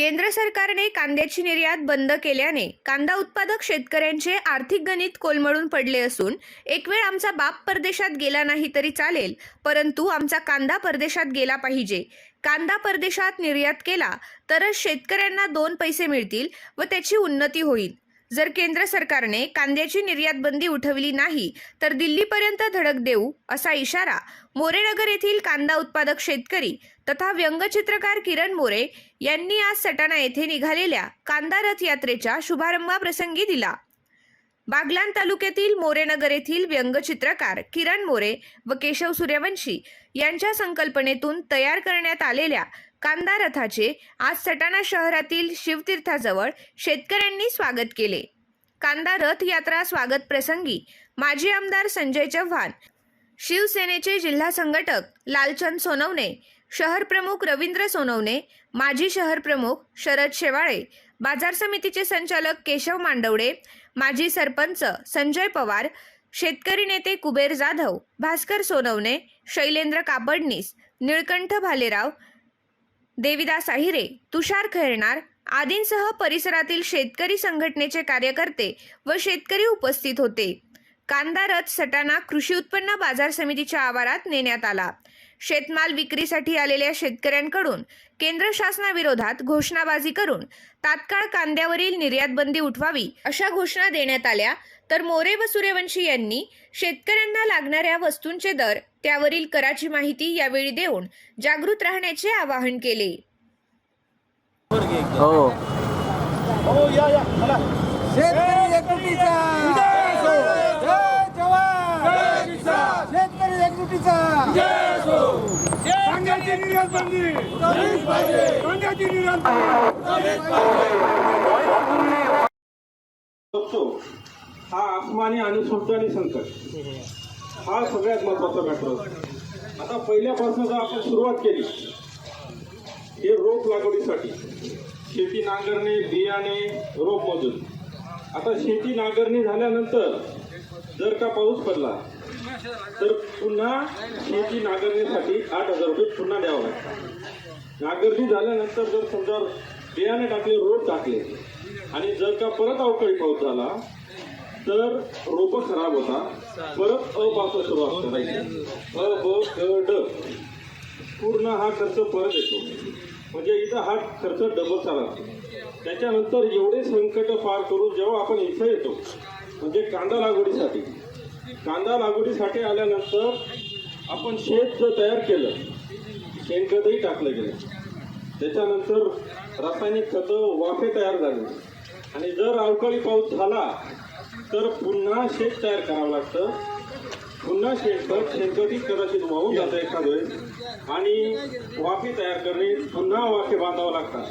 केंद्र सरकारने कांद्याची निर्यात बंद केल्याने कांदा उत्पादक शेतकऱ्यांचे आर्थिक गणित कोलमडून पडले असून एक वेळ आमचा बाप परदेशात गेला नाही तरी चालेल परंतु आमचा कांदा परदेशात गेला पाहिजे. कांदा परदेशात निर्यात केला तरच शेतकऱ्यांना दोन पैसे मिळतील व त्याची उन्नती होईल. जर केंद्र सरकारने कांद्याची निर्यात बंदी उठवली नाही तर दिल्लीपर्यंत धडक देऊ असा इशारा मोरेनगर येथील कांदा उत्पादक शेतकरी तथा व्यंगचित्रकार किरण मोरे यांनी आज सटाणा येथे निघालेल्या कांदा रथ यात्रेच्या शुभारंभाप्रसंगी दिला. बागलान तालुक्यातील मोरेनगर येथील व्यंगचित्रकार किरण मोरे व केशव सूर्यवंशी यांच्या संकल्पनेतून तयार करण्यात आलेल्या कांदा रथाचे आज सटाणा शहरातील शिवतीर्थाजवळ शेतकऱ्यांनी स्वागत केले. कांदा रथ यात्रा स्वागत प्रसंगी माजी आमदार संजय चव्हाण शिवसेनेचे जिल्हा संघटक लालचंद सोनवणे शहर प्रमुख रवींद्र सोनवणे माजी शहर प्रमुख शरद शेवाळे बाजार समितीचे संचालक केशव मांडवडे माजी सरपंच संजय पवार शेतकरी नेते कुबेर जाधव भास्कर सोनवणे शैलेंद्र कापडनीस निळकंठ भालेराव देविदास आहिरे तुषार खैरनार आदींसह परिसरातील शेतकरी संघटनेचे कार्यकर्ते व शेतकरी उपस्थित होते. कांदा रथ सटाणा कृषी उत्पन्न बाजार समितीच्या आवारात नेण्यात आला. शेतमाल विक्रीसाठी आलेल्या शेतकऱ्यांकडून केंद्र शासनाविरोधात घोषणाबाजी करून तात्काळ कांद्यावरील निर्यात बंदी उठवावी अशा घोषणा देण्यात आल्या. तर मोरे व सूर्यवंशी यांनी शेतकऱ्यांना लागणाऱ्या वस्तूंचे दर त्यावरील कराची माहिती यावेळी देऊन जागृत राहण्याचे आवाहन केले. हो. शेतकरी कांद्याची निर्यात बंदी. कांद्याची निर्यात बघतो हा आसमानी आणि सुलतानी संकट. हा सगळ्यात महत्त्वाचा मॅटर आता पहिल्यापासून जर आपण सुरुवात केली हे रोप लागवडीसाठी शेती नांगरणे बियाणे रोप मजून आता शेती नांगरणी झाल्यानंतर जर का पाऊस पडला तर पुन्हा शेती नांगरणीसाठी आठ हजार रुपये पुन्हा द्यावं लागतं. नांगरणी झाल्यानंतर जर समजा बियाणे टाकले रोप टाकले आणि जर का परत अवकाळी पाऊस झाला तर रोप खराब होता परत अपासून सुरुवात करायची. अ ब क ड पूर्ण हा खर्च परत येतो. म्हणजे इथं हा खर्च डबल चालला त्याच्यानंतर एवढे संकट पार करून जेव्हा आपण इथं येतो म्हणजे कांदा लागवडीसाठी कांदा लागवडीसाठी आल्यानंतर आपण शेत जर तयार केलं शेणखतही टाकलं गेलं. त्याच्यानंतर रासायनिक खतं वाफे तयार झाले. आणि जर अवकाळी पाऊस झाला तर पुन्हा शेत तयार करावं लागतं. पुन्हा शेणखत शेणखतही कदाचित वाहून जातं एखाद वेळेस. आणि वाफे तयार करणे पुन्हा वाफे बांधावं लागतात.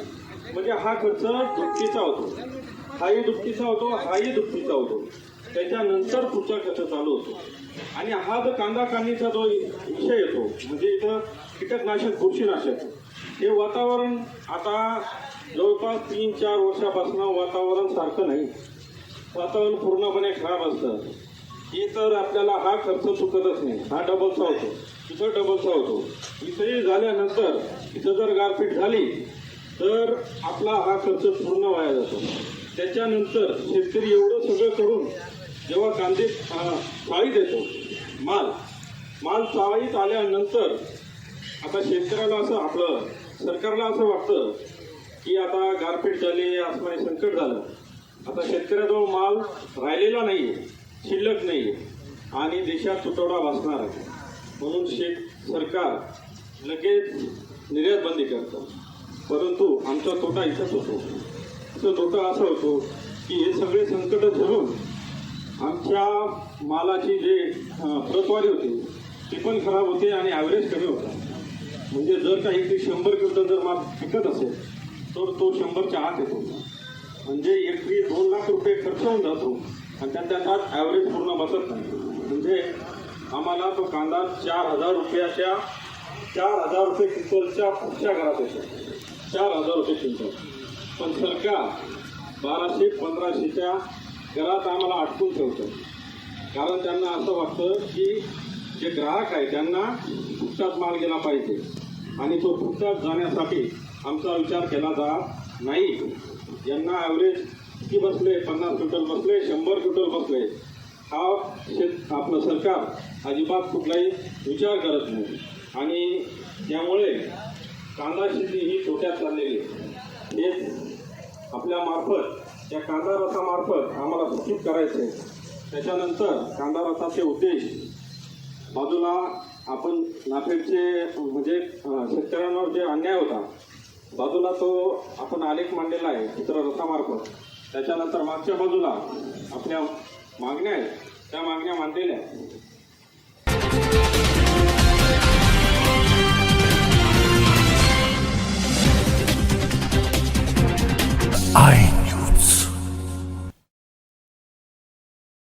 म्हणजे हा खर्च दुपटीचा होतो. हाही दुपटीचा होतो हाही दुपटीचा होतो. त्याच्यानंतर पुढचा खर्च चालू होतो. आणि हा जो कांदा काढणीचा जो विषय येतो म्हणजे इथं कीटकनाशक बुरशीनाशक हे वातावरण आता जवळपास तीन चार वर्षापासून वातावरण सारखं नाही. वातावरण पूर्णपणे खराब असतं. हे तर आपल्याला हा खर्च चुकतच नाही. हा डबलचा होतो. इथं डबलचा होतो. इथे झाल्यानंतर इथं जर गारपीट झाली तर आपला हा खर्च पूर्ण वाया जातो. त्याच्यानंतर शेतकरी एवढं सगळं करून जेव्हा कांदे चाळीत येतो माल माल चाळीत आल्यानंतर आता शेतकऱ्याला असं आपलं सरकारला असं वाटतं की आता गारपीट झाली आसमानी संकट झालं. आता शेतकऱ्याजवळ माल राहिलेला नाही शिल्लक नाही आणि देशात तुटवडा भासणार आहे. म्हणून शेत सरकार लगेच निर्यात बंदी करतं. परंतु आमचा तोटा इथंच होतो. तो तोटा असा होतो की हे सगळे संकट धरून आमच्या मालाची जे प्रतवारी होती ती पण खराब होते आणि ॲव्हरेज कमी होता. म्हणजे जर का इथे शंभर क्विंटल जर माल पिकत असेल तर तो शंभरच्या आत येतो. म्हणजे एकरी दोन लाख रुपये खर्च होऊन जातो आणि त्यात त्यात ॲव्हरेज पूर्ण बसत नाही. म्हणजे आम्हाला तो कांदा चार हजार रुपयाच्या चार हजार रुपये क्विंटलच्या पुढच्या घरात येतो. चार हजार रुपये क्विंटल. पण सरकार बाराशे पंधराशेच्या घरात आम्हाला अडकून ठेवतं. कारण त्यांना असं वाटतं की जे ग्राहक आहे त्यांना फुकटात माल गेला पाहिजे. आणि तो फुकटात जाण्यासाठी आमचा विचार केला जात नाही. यांना ॲव्हरेज किती बसले? पन्नास क्विंटल बसले शंभर क्विंटल बसले. हा शेत आपलं सरकार अजिबात कुठलाही विचार करत नाही. आणि त्यामुळे कांदा शेती ही छोट्यात चाललेली आहे. या कांदा रसामार्फत आम्हाला सूचित करायचं. आहे त्याच्यानंतर कांदा रसाचे उद्देश बाजूला आपण नाफेडचे म्हणजे शेतकऱ्यांवर जे अन्याय होता बाजूला तो आपण आलेख मांडलेला आहे चित्र रसामार्फत. त्याच्यानंतर मागच्या बाजूला आपल्या मागण्या आहेत त्या मागण्या मांडलेल्या आहेत.